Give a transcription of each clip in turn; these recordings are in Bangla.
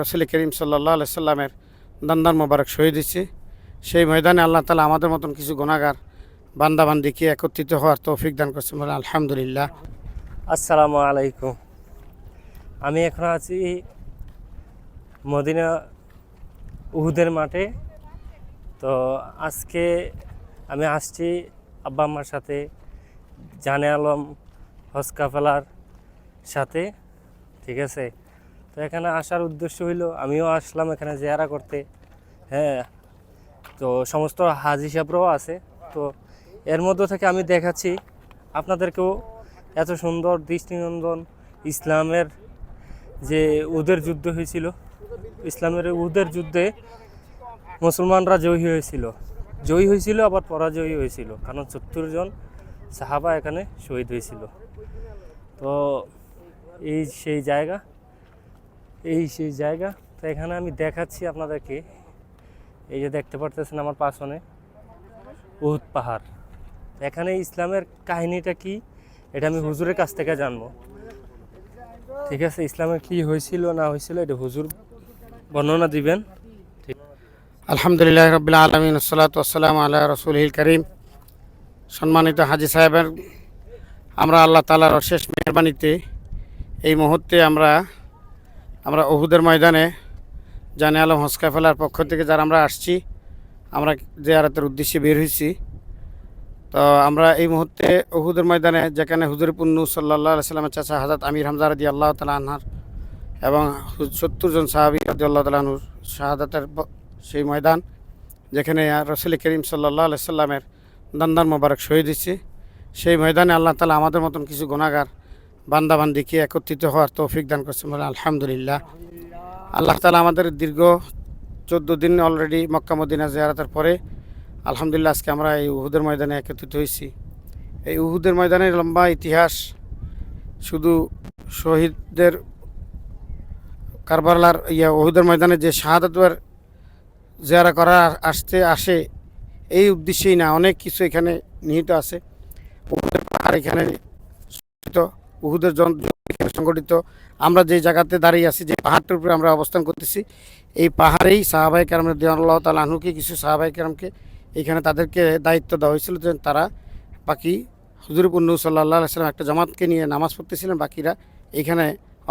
রসুল করিম সাল্লাহ সাল্লামের দান্দার মোবারক শহীদ হয়েছে। সেই ময়দানে আল্লাহ তালা আমাদের মতন কিছু গুণাগার বান্দাবান্দিকে একত্রিত হওয়ার তৌফিক দান করছেন বলে আলহামদুলিল্লাহ। আসসালামু আলাইকুম। আমি এখন আছি মদিনা উহুদের মাঠে। তো আজকে আমি আসছি আব্বা আম্মার সাথে, জানে আলম, হজ কাফেলার সাথে, ঠিক আছে? তো এখানে আসার উদ্দেশ্য হইল, আমিও আসলাম এখানে জেয়ারা করতে। হ্যাঁ তো সমস্ত হাজ হিসাবরাও আছে। তো এর মধ্য থেকে আমি দেখাচ্ছি আপনাদেরকেও এত সুন্দর দৃষ্টিনন্দন ইসলামের যে উদের যুদ্ধ হয়েছিল। ইসলামের উদের যুদ্ধে মুসলমানরা জয়ী হয়েছিল। জয়ী হয়েছিল, আবার পরাজয়ী হয়েছিল। কারণ সত্তর জন সাহাবা এখানে শহীদ হয়েছিল। তো এই সেই জায়গা। এই সেই জায়গা। তো এখানে আমি দেখাচ্ছি আপনাদেরকে। এই যে দেখতে পারতেছেন আমার পাশনে উহুদ পাহাড়। এখানে ইসলামের কাহিনীটা কি, এটা আমি হুজুরের কাছ থেকে জানব। ঠিক আছে, ইসলামের কি হয়েছিল, না হয়েছিল, এটা হুজুর বর্ণনা দিবেন। আলহামদুলিল্লাহ রবিল্লা আলমিন সালাত আসসালাম আল্লাহ রসুল করিম। সম্মানিত হাজি সাহেবের, আমরা আল্লাহ তালার অশেষ মেহরবানিতে এই মুহূর্তে আমরা আমরা অহুদের ময়দানে জানে আলম হসকা ফেলার পক্ষ থেকে যারা আমরা আসছি, আমরা জিয়ারতের উদ্দেশ্যে বের হয়েছি। তো আমরা এই মুহূর্তে অহুদের ময়দানে, যেখানে হুজুর পুন্নু সাল্লাহ সাল্লামের চাচা হাজাত আমির হামজা রদি আল্লাহ তালা আনহার এবং সত্তর জন সাহাবি রদি আল্লাহ তালাহুর শাহাদাতের সেই ময়দান, যেখানে রসুল করিম সাল্লাহ সাল্লামের দান্দার মোবারক শহীদ হয়েছে। সেই ময়দানে আল্লাহ তালা আমাদের মতন কিছু গুণাগার বান্দাবান্দিকে একত্রিত হওয়ার তৌফিক দান করছেন বলে আলহামদুলিল্লাহ। আল্লাহ তালা আমাদের দীর্ঘ চোদ্দ দিন অলরেডি মক্কা মদিনা পরে, আলহামদুলিল্লাহ আজকে আমরা এই উহুদের ময়দানে একত্রিত হয়েছি। এই উহুদের ময়দানের লম্বা ইতিহাস শুধু শহীদদের কারবালার ইয়া উহুদের ময়দানে যে শাহাদাতের জিয়ারা করা আসতে আসে, এই উদ্দেশ্যেই না, অনেক কিছু এখানে নিহিত আছে। পাহাড় এখানে উহুদের সংগঠিত। আমরা যে জায়গাতে দাঁড়িয়ে আছি, যে পাহাড়টার উপরে আমরা অবস্থান করতেছি, এই পাহাড়েই সাহাবাই কেরাম দিয়াল্লাহ তাল আনহুকে, কিছু সাহাবাই কেরামকে এখানে তাদেরকে দায়িত্ব দেওয়া হয়েছিল যে তারা বাকি হুজুর পুন্নু সাল্লাহ সাল্লাম একটা জামাতকে নিয়ে নামাজ পড়তেছিলেন, বাকিরা এখানে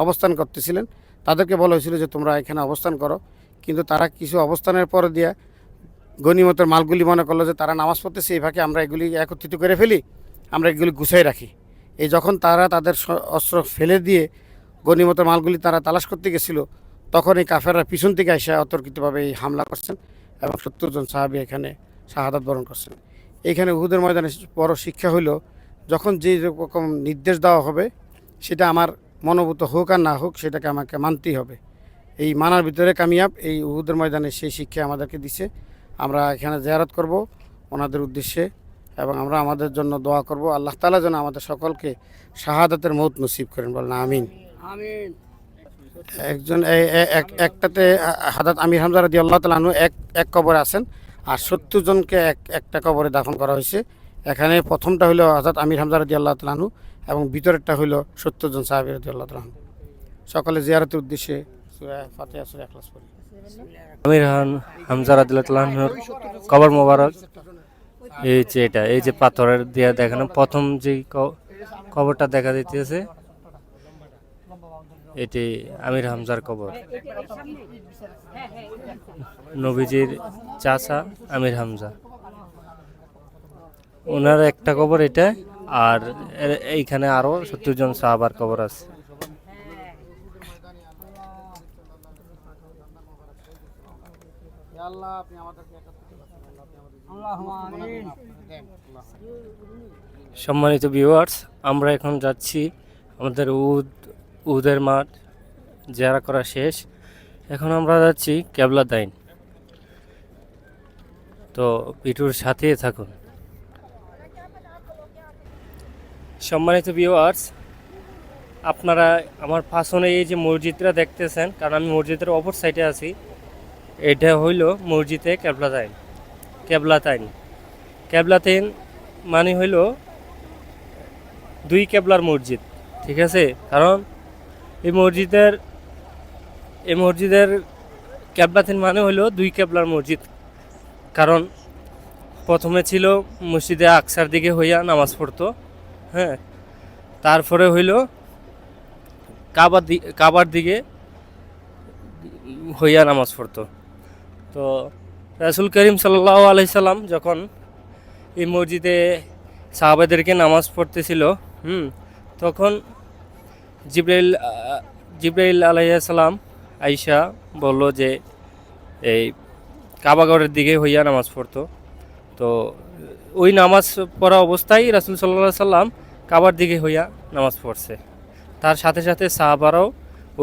অবস্থান করতেছিলেন। তাদেরকে বলা হয়েছিল যে তোমরা এখানে অবস্থান করো। কিন্তু তারা কিছু অবস্থানের পর দিয়ে গণিমতের মালগুলি মনে করল যে তারা নামাজ পড়তেছে, এই ফাঁকে আমরা এগুলি একত্রিত করে ফেলি, আমরা এগুলি গুছাই রাখি। এই যখন তারা তাদের অস্ত্র ফেলে দিয়ে গণিমতের মালগুলি তারা তালাশ করতে গেছিল, তখন এই কাফেররা পিছন থেকে এসে অতর্কিতভাবে এই হামলা করছেন এবং সত্তর জন সাহাবি এখানে শাহাদাত বরণ করছেন। এইখানে উহুদের ময়দানে বড় শিক্ষা হইল, যখন যে রকম নির্দেশ দেওয়া হবে, সেটা আমার মনোভূত হোক আর না হোক, সেটাকে আমাকে মানতেই হবে। এই মানার ভিতরে কামিয়াব এই উহুদের ময়দানে সেই শিক্ষা আমাদেরকে দিছে। আমরা এখানে জেয়ারত করব। ওনাদের উদ্দেশ্যে এবং আমরা আমাদের জন্য দোয়া করব। আল্লাহ তালা যেন আমাদের সকলকে শাহাদাতের মৌত নসিব করেন। বলেন আমিন। একজন একটাতে হাদাত আমির হামজা রাদি আল্লাহ তালাহনু এক এক কবরে আছেন আর সত্তর জনকে এক একটা কবরে দাফন করা হয়েছে। এখানে প্রথমটা হলো হাজাত আমির হামজা রাদি আল্লাহ তালাহনু এবং ভিতরেরটা হলো সত্তর জন সাহাবি রাদি আল্লাহ তালাহনু সকলে জিয়ারতের উদ্দেশ্যে সূরা ফাতিহা সূরা ইখলাস পড়ি। আমির খান হামজা রাদিল্লাহর কবর মোবারক। এই যে এটা, এই যে পাথরের দিয়ে দেখানো, প্রথম যে কবরটা দেখা দিতেছে এটি আমির হামজার কবর। নবীজির চাচা আমির হামজা। ওনার একটা কবর এটা, আর এইখানে আরও সত্তর জন সাহাবার কবর আছে। আল্লাহ আপনি আমাদেরকে সম্মানিত ভিউয়ার্স আমরা এখন যাচ্ছি আমাদের উদ উদের মাঠ জেরা করা শেষ। এখন আমরা যাচ্ছি কেবলা দাইন। তো পিটুর সাথে থাকুন। সম্মানিত ভিউয়ার্স আপনারা আমার পাশনে এই যে মসজিদটা দেখতেছেন কারণ আমি মসজিদের অপর সাইডে আছি। এটা হইল মসজিদে কেবলা তাইন। কেবলা তাইন। কেবলা তাইন মানে হইল দুই ক্যাবলার মসজিদ, ঠিক আছে? কারণ এই মসজিদের এই মসজিদের ক্যাবলাতিন মানে হলো দুই ক্যাবলার মসজিদ। কারণ প্রথমে ছিল মসজিদে আকসার দিকে হইয়া নামাজ পড়তো হ্যাঁ? তারপরে হইল কাবার কাবার দিকে হইয়া নামাজ পড়তো। তো রাসুল করিম সাল্লাহ আলাইসাল্লাম যখন এই মসজিদে সাহাবাদেরকে নামাজ পড়তেছিল, হুম, তখন জিব্রাইল জিব্রাইল আলাইসাল্লাম আইসা বলল যে, এই কাবাগড়ের দিকে হইয়া নামাজ পড়তো। তো ওই নামাজ পড়া অবস্থায় রাসুল সাল্লাহ সাল্লাম কাবার দিকে হইয়া নামাজ পড়ছে। তার সাথে সাথে সাহাবারাও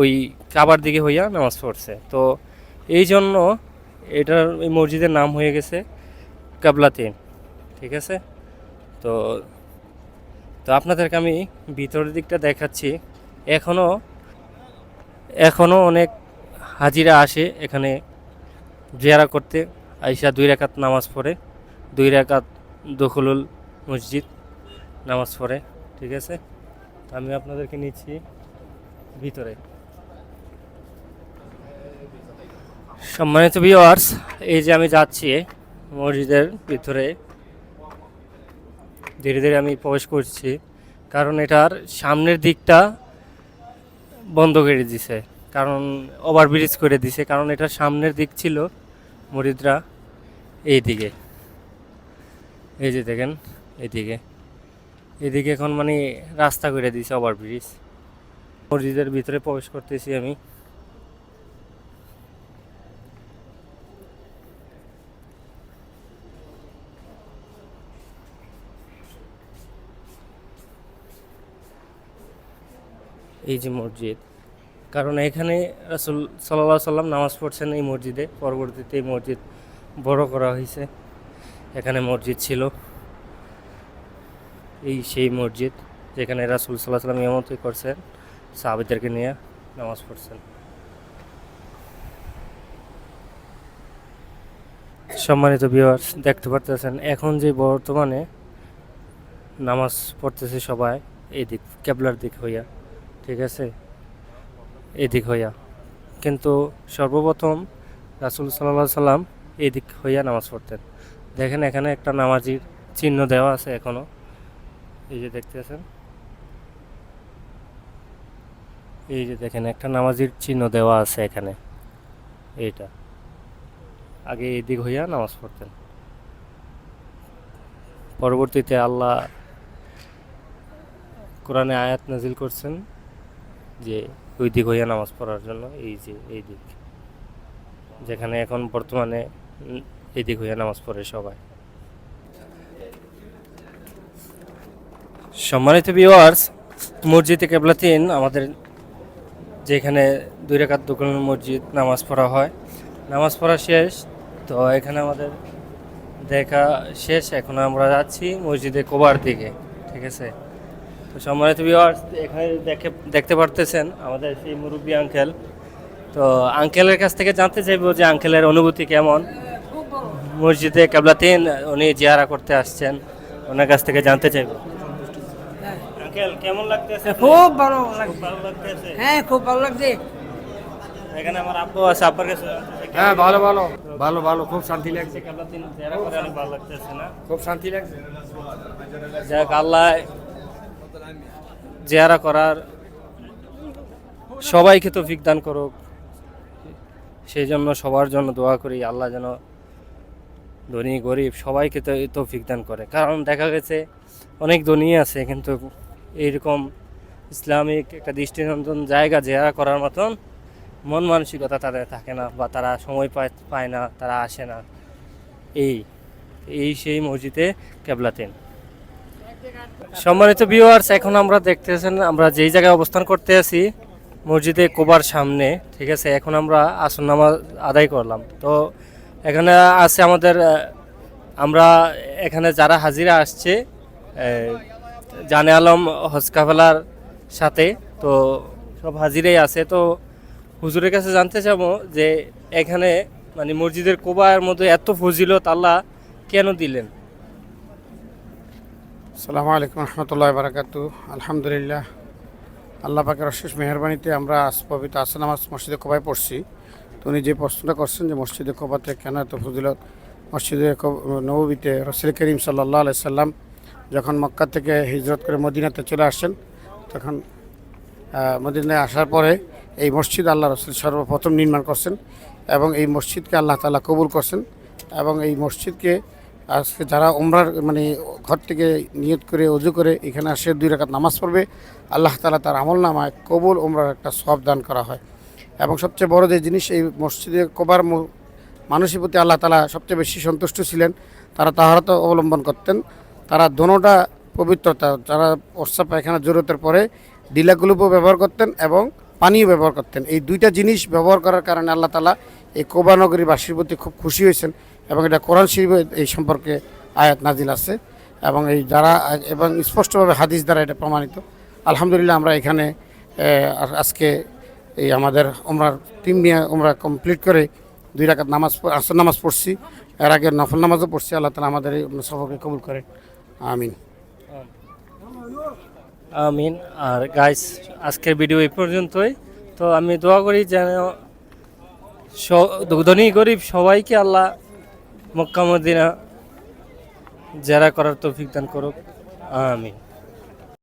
ওই কাবার দিকে হইয়া নামাজ পড়ছে। তো এই জন্য এটার এই মসজিদের নাম হয়ে গেছে কাবলাতে, ঠিক আছে? তো তো আপনাদেরকে আমি ভিতরের দিকটা দেখাচ্ছি। এখনও এখনও অনেক হাজিরা আসে এখানে জিয়ারা করতে। আইসা দুই রাকাত নামাজ পড়ে, দুই রাকাত দখলুল মসজিদ নামাজ পড়ে, ঠিক আছে? আমি আপনাদেরকে নিচ্ছি ভিতরে। সম্মানিত ভিওয়ার্স এই যে আমি যাচ্ছি মসজিদের ভিতরে, ধীরে ধীরে আমি প্রবেশ করছি, কারণ এটার সামনের দিকটা বন্ধ করে দিছে, কারণ ওভারব্রিজ করে দিছে, কারণ এটার সামনের দিক ছিল মরিদরা এই দিকে এই যে দেখেন, এইদিকে। এদিকে এখন মানে রাস্তা করে দিছে ওভারব্রিজ মসজিদের ভিতরে প্রবেশ করতেছি আমি। এই যে মসজিদ। কারণ এখানে রাসুল সাল্লাহ সাল্লাম নামাজ পড়ছেন এই মসজিদে, পরবর্তীতে এই মসজিদ বড় করা হয়েছে এখানে মসজিদ ছিল। এই সেই মসজিদ যেখানে রাসুল সাল্লাহ সাল্লাম ইমামতি করছেন, সাহাবিদেরকে নিয়ে নামাজ পড়ছেন। সম্মানিত ভিউয়ার্স দেখতে পারতেছেন, এখন যে বর্তমানে নামাজ পড়তেছে সবাই এই দিক ক্যাবলার দিক হইয়া। ঠিক আছে? এদিক হইয়া। কিন্তু সর্বপ্রথম রাসুল সাল্লাহ সাল্লাম এদিক হইয়া নামাজ পড়তেন। দেখেন এখানে একটা নামাজির চিহ্ন দেওয়া আছে এখনও। এই যে দেখতেছেন? এই যে দেখেন, একটা নামাজির চিহ্ন দেওয়া আছে এখানে। এইটা। আগে এদিক হইয়া নামাজ পড়তেন। পরবর্তীতে আল্লাহ কোরআনে আয়াত নাজিল করছেন। যে ওই দিক হইয়া নামাজ পড়ার জন্য এই যে, এই দিক। যেখানে এখন বর্তমানে এই দিক হইয়া নামাজ পড়ে সবাই। সম্মানিত ভিউয়ার্স মসজিদে কেবলাতিন আমাদের যেখানে দুই রেখাত দোকান মসজিদ নামাজ পড়া হয়। নামাজ পড়া শেষ, তো এখানে আমাদের দেখা শেষ। এখন আমরা যাচ্ছি মসজিদে কোবার দিকে, ঠিক আছে? তো সম্মানিত ভিউয়ার্স এখানে দেখে দেখতে পারতেছেন আমাদের সেই মুরব্বী আঙ্কেল তো আঙ্কেলের কাছ থেকে জানতে চাইব যে আঙ্কেলের অনুভূতি কেমন? মসজিদে কেবলাতিন উনি জিয়ারা করতে আসছেন ওনার কাছ থেকে জানতে চাইব। আঙ্কেল কেমন লাগতেছে? খুব ভালো লাগছে। লাগতেছে? হ্যাঁ খুব ভালো লাগছে। এখানে আমার আব্বু আছে আব্বার কাছে হ্যাঁ ভালো ভালো। ভালো ভালো খুব শান্তি লাগছে। কেবলাতিন জিয়ারা করে অনেক ভালো লাগতেছে না? খুব শান্তি লাগছে। যাক আল্লাহ জিয়ারা করার সবাইকে তো দান করুক। সেই জন্য সবার জন্য দোয়া করি, আল্লাহ যেন ধনী, গরিব সবাইকে তো তৌফিক দান করে। কারণ দেখা গেছে অনেক ধনী আছে, কিন্তু এইরকম ইসলামিক একটা দৃষ্টিনন্দন জায়গা জেরা করার মতন মন মানসিকতা তাদের থাকে না বা তারা সময় পায় পায় না, তারা আসে না। এই এই সেই মসজিদে কেবলাতেন। সম্মানিত ভিউয়ার্স এখন আমরা দেখতেছেন, আমরা যেই জায়গায় অবস্থান করতে আছি, মসজিদে কোবার সামনে, ঠিক আছে? এখন আমরা আসন নামাজ আদায় করলাম। তো এখানে আছে আমাদের আমরা এখানে যারা হাজিরা আসছে জানে আলম হজকাফেলার সাথে, তো সব হাজিরাই আছে। তো হুজুরের কাছে জানতে চাবো যে এখানে মানে মসজিদের কোবার মধ্যে এত ফজিলত আল্লাহ কেন দিলেন? সালামু আলাইকুম রহমতুল্লাহ বারাকাতু আলহামদুলিল্লাহ, আল্লাহ পাকের অশেষ মেহরবানিতে আমরা আজ পবিত্র আসর নামাজ মসজিদে কোবায় পড়ছি। তো উনি যে প্রশ্নটা করছেন যে মসজিদে কোবাতে কেন এত ফজিলত? মসজিদে নববীতে রসুল করিম সাল্লাহ আলাই সাল্লাম যখন মক্কা থেকে হিজরত করে মদিনাতে চলে আসেন তখন মদিনায় আসার পরে এই মসজিদ আল্লাহ রসুল সর্বপ্রথম নির্মাণ করছেন এবং এই মসজিদকে আল্লাহ তালা কবুল করছেন এবং এই মসজিদকে আজকে যারা উমরার মানে ঘর থেকে নিয়ত করে, অজু করে, এখানে আসে দুই রাকাত নামাজ পড়বে। আল্লাহ তালা তার আমল নামায় কবুল উমরার একটা সব দান করা হয়। এবং সবচেয়ে বড় যে জিনিস, এই মসজিদে কবার মানুষের প্রতি আল্লাহ তালা সবচেয়ে বেশি সন্তুষ্ট ছিলেন, তারা তাহারত অবলম্বন করতেন। তারা দোনোটা পবিত্রতা, যারা প্রস্রাব পায়খানা, জরুরতের পরে ডিলাগুলোও ব্যবহার করতেন এবং পানিও ব্যবহার করতেন। এই দুইটা জিনিস ব্যবহার করার কারণে আল্লাহ তালা এই কোবা নগরীবাসীর প্রতি খুব খুশি হয়েছেন। এবং এটা কোরআন শরীফে এই সম্পর্কে আয়াত নাজিল আছে এবং এই যারা এবং স্পষ্টভাবে হাদিস দ্বারা এটা প্রমাণিত। আলহামদুলিল্লাহ আমরা এখানে আজকে এই আমাদের আমরা টিম নিয়ে আমরা কমপ্লিট করে দুই রাকাত নামাজ, আসর নামাজ পড়ছি। এর আগে নফল নামাজও পড়ছি, আল্লাহ তালা আমাদের এই সফরকে কবুল করে আমিন। আমিন। আর গাইস আজকের ভিডিও এই পর্যন্তই। তো আমি দোয়া করি যেন ধনী গরিব সবাইকে আল্লাহ মক্কা মদিনা জেরা করার তৌফিক দান করুক। আমিন।